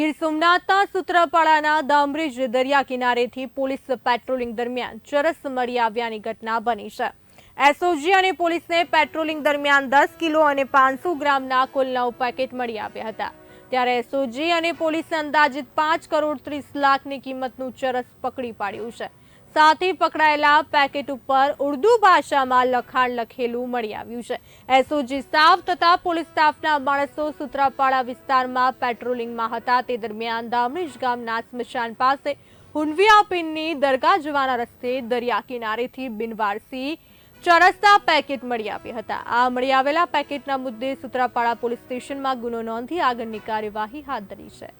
ગીર સોમનાથના સૂત્રાપાડાના દામરેજ દરિયા કિનારેથી police patrolling દરમિયાન ચરસ મળી આવ્યાની ઘટના બની છે. એસઓજી અને પોલીસને પેટ્રોલિંગ દરમિયાન દસ કિલો અને પાંચસો ગ્રામના કુલ નવ પેકેટ મળી આવ્યા હતા. ત્યારે એસઓજી અને પોલીસે અંદાજિત પાંચ કરોડ ત્રીસ લાખની કિંમતનું ચરસ પકડી પાડ્યું છે. સાથે પકડાયેલા પેકેટ ઉપર ઉર્દુ ભાષામાં લખાણ લખેલું મળી આવ્યું છે. એસઓજી સ્ટાફ તથા પોલીસ સ્ટાફના માણસો સુત્રાપાડા વિસ્તારમાં પેટ્રોલિંગમાં હતા. તે દરમિયાન દામરેજ ગામના સ્મશાન પાસે હુનવિયા પિનની દરગાહ જવાના રસ્તે દરિયા કિનારેથી બિનવારસી ચરસતા પેકેટ મળી આવ્યા હતા. આ મળી આવેલા પેકેટના મુદ્દે સુત્રાપાડા પોલીસ સ્ટેશનમાં ગુનો નોંધી આગળની કાર્યવાહી હાથ ધરી છે.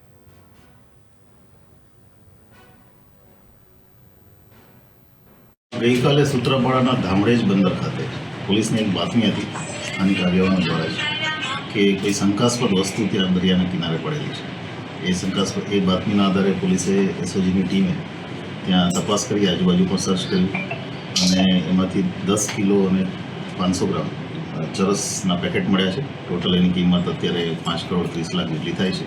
ગઈકાલે સૂત્રાપાડાના ધામડેજ બંદર ખાતે પોલીસને એક બાતમી હતી, સ્થાનિક આગેવાનો દ્વારા કે કોઈ શંકાસ્પદ વસ્તુ ત્યાં દરિયાના કિનારે પડેલી છે. એ શંકાસ્પદ, એ બાતમીના આધારે પોલીસે એસઓજીની ટીમે ત્યાં તપાસ કરી, આજુબાજુ પર સર્ચ કર્યું અને એમાંથી દસ કિલો અને પાંચસો ગ્રામ ચરસના પેકેટ મળ્યા છે. ટોટલ એની કિંમત અત્યારે પાંચ કરોડ ત્રીસ લાખ જેટલી થાય છે.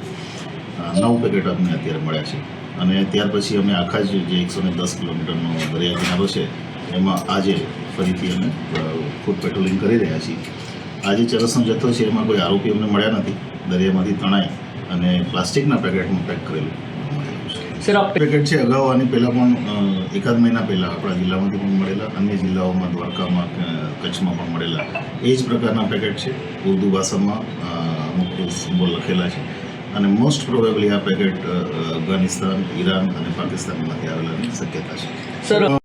નવ પેકેટ અમને અત્યારે મળ્યા છે. અને ત્યાર પછી અમે આખા જ જે એકસો ને દસ કિલોમીટરનો દરિયા કિનારો છે એમાં આજે ફરીથી અમે ફૂડ પેટ્રોલિંગ કરી રહ્યા છીએ. આજે ચરસનો જથ્થો છે એમાં કોઈ આરોપી અમને મળ્યા નથી. દરિયામાંથી તણાઈ અને પ્લાસ્ટિકના પેકેટમાં પેક કરેલું પેકેટ છે અગાઉ આની પહેલાં પણ એકાદ મહિના પહેલાં આપણા જિલ્લામાંથી પણ મળેલા અન્ય જિલ્લાઓમાં દ્વારકામાં કચ્છમાં પણ મળેલા. એ જ પ્રકારના પેકેટ છે. ઉર્દુ ભાષામાં અમુક સિમ્બોલ લખેલા છે. અને મોસ્ટ પ્રોબેબલી આ પેકેટ અફઘાનિસ્તાન ઈરાન અને પાકિસ્તાનમાંથી આવેલાની શક્યતા છે. સર